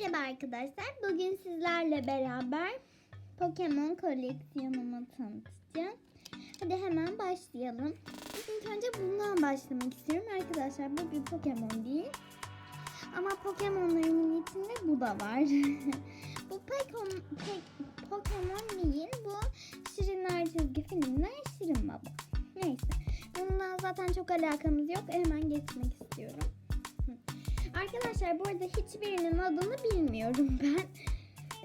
Merhaba arkadaşlar. Bugün sizlerle beraber Pokemon koleksiyonumu tanıtacağım. Hadi hemen başlayalım. İlk önce bundan başlamak istiyorum arkadaşlar. Bu bir Pokemon değil. Ama Pokemon'ların içinde bu da var. bu Pokemon, Pokemon değil. Bu Şirinler çizgi filminden Şirin Baba. Neyse. Bununla zaten çok alakamız yok. Hemen geçmek istiyorum. Arkadaşlar bu arada hiçbirinin adını bilmiyorum ben.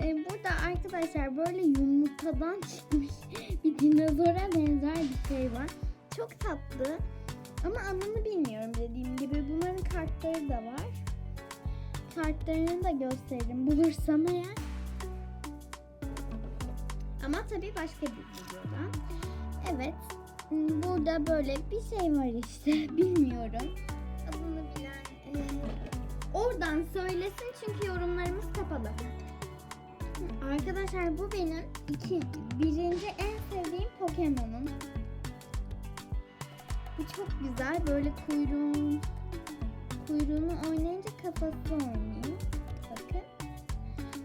Ee, burada arkadaşlar böyle yumurtadan çıkmış bir dinozora benzer bir şey var. Çok tatlı. Ama adını bilmiyorum dediğim gibi. Bunların kartları da var. Kartlarını da gösteririm bulursam eğer. Ama tabii başka bir videoda. Evet. Burada böyle bir şey var işte. Bilmiyorum. Oradan söylesin çünkü yorumlarımız kapalı. Arkadaşlar bu benim iki, birinci en sevdiğim Pokemon'um. Bu çok güzel. Böyle kuyruğun kuyruğunu oynayınca kafası oynuyor. Bakın.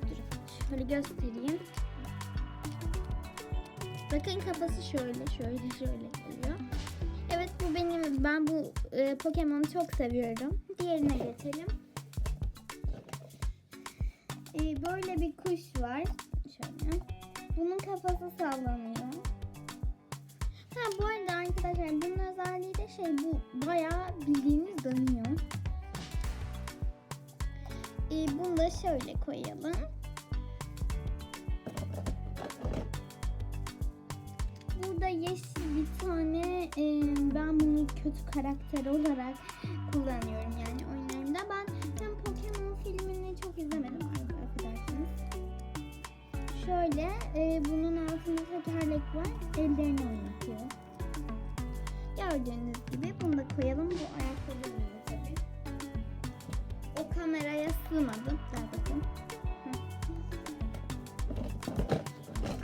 Dur şöyle göstereyim. Bakın kafası şöyle şöyle şöyle geliyor. Evet bu benim. Ben bu e, Pokemon'u çok seviyorum. Diğerine geçelim. E, böyle bir kuş var. Şöyle. Bunun kafası sallanıyor. Ha bu arada arkadaşlar bunun özelliği de şey bu bayağı bildiğiniz dönüyor. E, bunu da şöyle koyalım. Burada yeşil bir tane e, ben bunu kötü karakter olarak kullanıyorum yani Şöyle e, bunun altında tekerlek var. Ellerini oynatıyor. Gördüğünüz gibi bunu da koyalım. Bu ayakkabı tabii. O kameraya sığmadı. Ver bakın.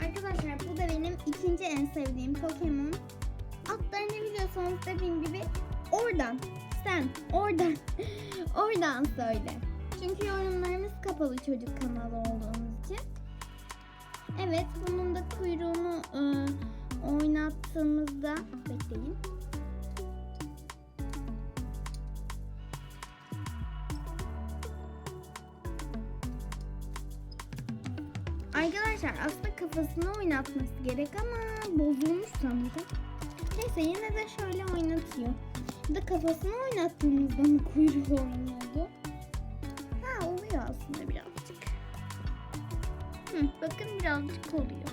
Arkadaşlar bu da benim ikinci en sevdiğim Pokemon. Adlarını biliyorsanız dediğim gibi oradan sen oradan oradan söyle. Çünkü yorumlarımız kapalı çocuk kanalı için. Evet bunun da kuyruğunu e, oynattığımızda bekleyin. Arkadaşlar aslında kafasını oynatması gerek ama bozulmuş sanırım. Neyse yine de şöyle oynatıyor. Bir de kafasını oynattığımızda mı kuyruğu oynuyordu? Ha oluyor aslında birazcık. Bakın birazcık oluyor.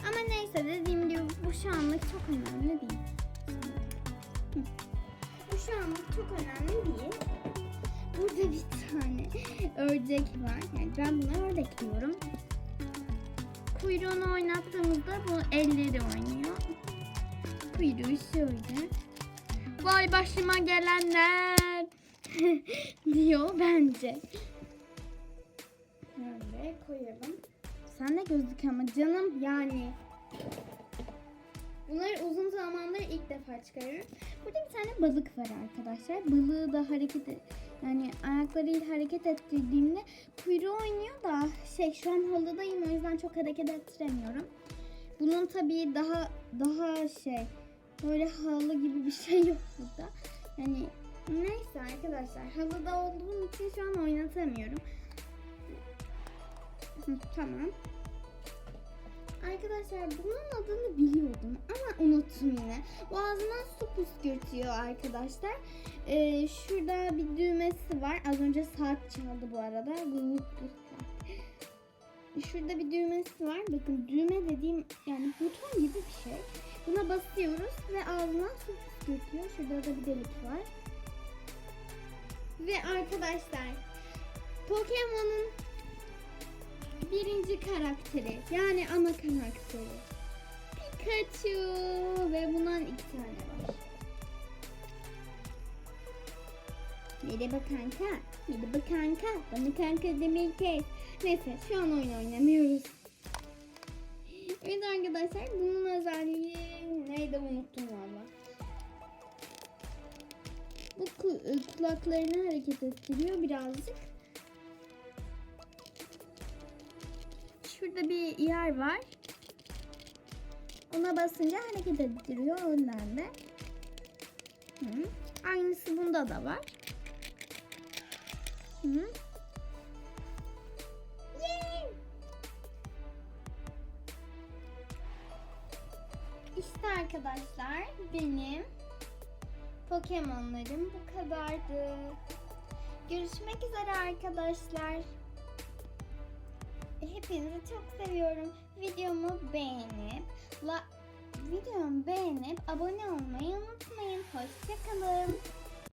Ama neyse dediğim gibi bu şu anlık çok önemli değil. Bu şu anlık çok önemli değil. Burada bir tane ördek var. Yani ben buna ördek diyorum. Kuyruğunu oynattığımızda bu elleri oynuyor. Kuyruğu şöyle. Vay başıma gelenler diyor bence. Böyle koyalım. Sen de gözlük ama canım yani. Bunları uzun zamandır ilk defa çıkarıyorum. Burada bir tane balık var arkadaşlar. Balığı da hareket et, yani ayaklarıyla hareket ettirdiğimde kuyruğu oynuyor da şey şu an halıdayım o yüzden çok hareket ettiremiyorum. Bunun tabii daha daha şey böyle halı gibi bir şey yok burada. Yani neyse arkadaşlar halıda olduğum için şu an oynatamıyorum. Tamam. Arkadaşlar bunun adını biliyordum ama unuttum yine. Boğazından su püskürtüyor arkadaşlar. Ee, şurada bir düğmesi var. Az önce saat çaldı bu arada. Şurada bir düğmesi var. Bakın düğme dediğim yani buton gibi bir şey. Buna basıyoruz ve ağzından su püskürtüyor. Şurada da bir delik var. Ve arkadaşlar Pokemon'un birinci karakteri yani ana karakteri Pikachu ve bundan iki tane var. Merhaba kanka. Merhaba kanka. Bana kanka demeyi kes. Neyse şu an oyun oynamıyoruz. Evet arkadaşlar bunun özelliği neydi unuttum valla. Bu ku- kulaklarını hareket ettiriyor birazcık. Şurada bir yer var. Ona basınca hareket ettiriyor ondan da. Hı. Aynısı bunda da var. Hı. İşte arkadaşlar benim Pokemon'larım bu kadardı. Görüşmek üzere arkadaşlar. Hepinizi çok seviyorum. Videomu beğenip, la, videomu beğenip abone olmayı unutmayın. Hoşçakalın.